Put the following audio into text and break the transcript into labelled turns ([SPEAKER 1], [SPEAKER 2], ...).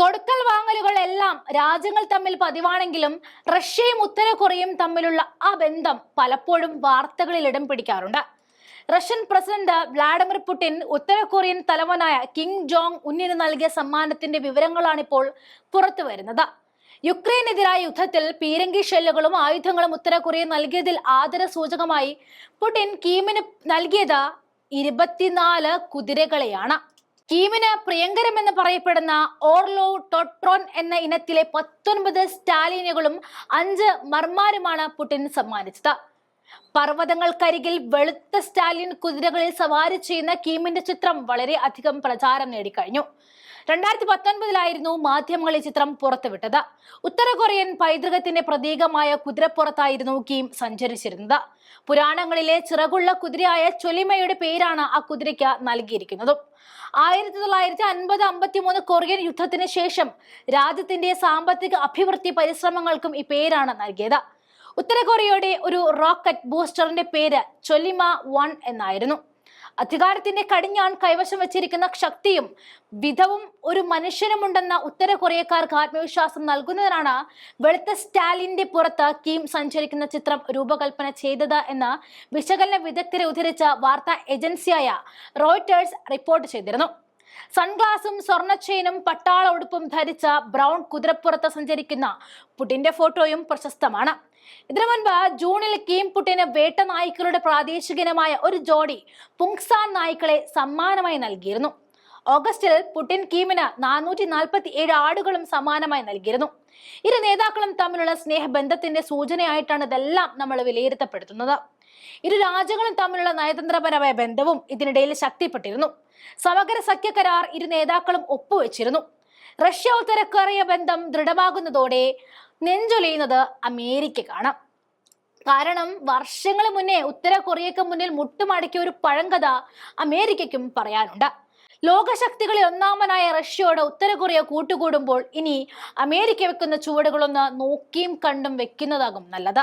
[SPEAKER 1] കൊടുക്കൽ വാങ്ങലുകൾ എല്ലാം രാജ്യങ്ങൾ തമ്മിൽ പതിവാണെങ്കിലും റഷ്യയും ഉത്തര കൊറിയയും തമ്മിലുള്ള ആ ബന്ധം പലപ്പോഴും വാർത്തകളിൽ ഇടം പിടിക്കാറുണ്ട്. റഷ്യൻ പ്രസിഡന്റ് വ്ളാഡിമിർ പുടിൻ ഉത്തര കൊറിയൻ തലവനായ കിം ജോങ് ഉന്നിന് നൽകിയ സമ്മാനത്തിന്റെ വിവരങ്ങളാണ് ഇപ്പോൾ പുറത്തു വരുന്നത്. യുക്രൈനെതിരായ യുദ്ധത്തിൽ പീരങ്കി ഷെല്ലുകളും ആയുധങ്ങളും ഉത്തര കൊറിയ നൽകിയതിൽ ആദര സൂചകമായി പുടിൻ കീമിന് നൽകിയത് ഇരുപത്തിനാല് കുതിരകളെയാണ്. കീമിന് പ്രിയങ്കരമെന്ന് പറയപ്പെടുന്ന ഓർലോ ടോട്രോൺ എന്ന ഇനത്തിലെ പത്തൊൻപത് സ്റ്റാലിനുകളും അഞ്ച് മർമാരുമാണ് പുടിൻ സമ്മാനിച്ചത്. പർവതങ്ങൾക്കരികിൽ വെളുത്ത സ്റ്റാലിൻ കുതിരകളിൽ സവാരി ചെയ്യുന്ന കീമിന്റെ ചിത്രം വളരെ അധികം പ്രചാരം നേടിക്കഴിഞ്ഞു. രണ്ടായിരത്തി പത്തൊൻപതിലായിരുന്നു മാധ്യമങ്ങൾ ഈ ചിത്രം പുറത്തുവിട്ടത്. ഉത്തര കൊറിയൻ പൈതൃകത്തിന്റെ പ്രതീകമായ കുതിരപ്പുറത്തായിരുന്നു കീം സഞ്ചരിച്ചിരുന്നത്. പുരാണങ്ങളിലെ ചിറകുള്ള കുതിരയായ ചൊലിമയുടെ പേരാണ് ആ കുതിരയ്ക്ക് നൽകിയിരിക്കുന്നതും. ആയിരത്തി തൊള്ളായിരത്തി അൻപത് അമ്പത്തി മൂന്ന് കൊറിയൻ യുദ്ധത്തിന് ശേഷം രാജ്യത്തിന്റെ സാമ്പത്തിക അഭിവൃദ്ധി പരിശ്രമങ്ങൾക്കും ഈ പേരാണ് നൽകിയത്. ഉത്തര കൊറിയയുടെ ഒരു റോക്കറ്റ് ബൂസ്റ്ററിന്റെ പേര് ചൊലിമ വൺ എന്നായിരുന്നു. അധികാരത്തിന്റെ കടിഞ്ഞാൺ കൈവശം വെച്ചിരിക്കുന്ന ശക്തിയും വിധവും ഒരു മനുഷ്യനുമുണ്ടെന്ന ഉത്തര കൊറിയക്കാർക്ക് ആത്മവിശ്വാസം നൽകുന്നതിനാണ് വെളുത്ത സ്റ്റാലിന്റെ പുറത്ത് കീം സഞ്ചരിക്കുന്ന ചിത്രം രൂപകൽപ്പന ചെയ്തത് എന്ന് വിശകലന വിദഗ്ധരെ ഉദ്ധരിച്ച വാർത്താ ഏജൻസിയായ റോയിട്ടേഴ്സ് റിപ്പോർട്ട് ചെയ്തിരുന്നു. സൺഗ്ലാസും സ്വർണ ചെയിനും പട്ടാള ഉടുപ്പും ധരിച്ച ബ്രൗൺ കുതിരപ്പുറത്ത് സഞ്ചരിക്കുന്ന പുടിന്റെ ഫോട്ടോയും പ്രശസ്തമാണ്. ഇതിനു മുൻപ് ജൂണിൽ കീം പുട്ടിന് വേട്ട നായ്ക്കളുടെ പ്രാദേശികനമായ ഒരു ജോഡി പുങ്സാൻ നായ്ക്കളെ സമ്മാനമായി നൽകിയിരുന്നു. ഓഗസ്റ്റിൽ പുടിൻ കീമിന് നാനൂറ്റി നാൽപ്പത്തി ഏഴ് ആടുകളും സമാനമായി നൽകിയിരുന്നു. ഇരു നേതാക്കളും തമ്മിലുള്ള സ്നേഹബന്ധത്തിന്റെ സൂചനയായിട്ടാണ് ഇതെല്ലാം നമ്മൾ വിലയിരുത്തപ്പെടുത്തുന്നത്. ഇരു രാജ്യങ്ങളും തമ്മിലുള്ള നയതന്ത്രപരമായ ബന്ധവും ഇതിനിടയിൽ ശക്തിപ്പെട്ടിരുന്നു. സമഗ്ര സഖ്യ കരാർ ഇരു നേതാക്കളും ഒപ്പുവെച്ചിരുന്നു. റഷ്യ ഉത്തര കൊറിയ ബന്ധം ദൃഢമാകുന്നതോടെ നെഞ്ചൊലിയുന്നത് അമേരിക്കക്കാണ്. കാരണം വർഷങ്ങൾ മുന്നേ ഉത്തര കൊറിയക്ക് മുന്നിൽ മുട്ടുമടക്കിയ ഒരു പഴങ്കഥ അമേരിക്കയ്ക്കും പറയാനുണ്ട്. ലോകശക്തികളിൽ ഒന്നാമനായ റഷ്യയോട് ഉത്തര കൊറിയ കൂട്ടുകൂടുമ്പോൾ ഇനി അമേരിക്ക വെക്കുന്ന ചുവടുകളൊന്ന് നോക്കിയും കണ്ടും വെക്കുന്നതാകും നല്ലത്.